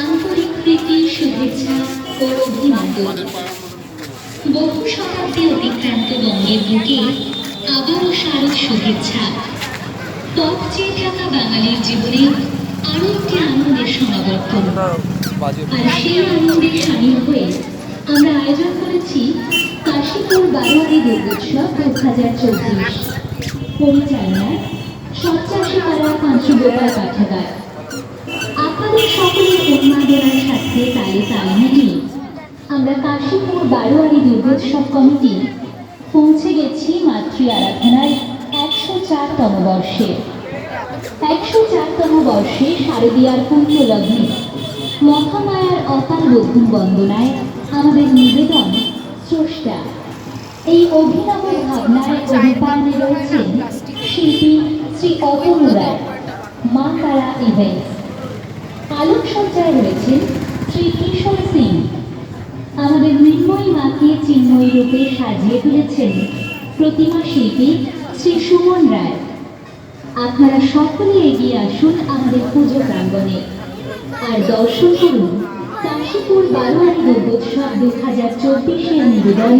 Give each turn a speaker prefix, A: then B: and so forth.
A: আন্তরিক শুভেচ্ছা বহু শতাব্দী অতিক্রান্ত বঙ্গের বুকে আবারও শারদ শুভেচ্ছা পথ চেয়ে থাকা বাঙালির জীবনে আরও একটি আনন্দের সমাবর্তন আর সেই আনন্দে সামিল হয়ে আমরা আয়োজন করেছি কাশীপুর বারোয়ারি দুর্গোৎসব দু হাজার চব্বিশ পরিচালনায় সপ্তাশী পাড়া পাঁচুগোপাল পাঠাগার। আপনাদের সকলের উন্মাদনার সাথে তালে তাল আমরা কাশীপুর বারোয়ারি দুর্গোৎসব কমিটি পৌঁছে গেছি মাতৃ আরাধনার একশো চারতম বর্ষে। একশো চারতম বর্ষে শারদীয়ার লগ্নে মহামায়ার অকাল বোধন বন্দনায় আমাদের নিবেদন স্রষ্টা এই অভিনব ভাবনায় অভিপায়নে রয়েছেন শিল্পী শ্রী অতনু রায় মা তারা ইভেন্টস আলোকসজ্জায় রয়েছেন শ্রী কিশোর সিং। আমাদের মৃন্ময়ী মাকে চিন্ময়ী রূপে সাজিয়ে তুলেছেন প্রতিমা শিল্পী শ্রী সুমন রায়। আপনারা সকলে এগিয়ে আসুন আমাদের পুজো প্রাঙ্গণে। আর দর্শন করুন কাশীপুর বারোয়ারি দুর্গোৎসব দু হাজার চব্বিশের নিবেদন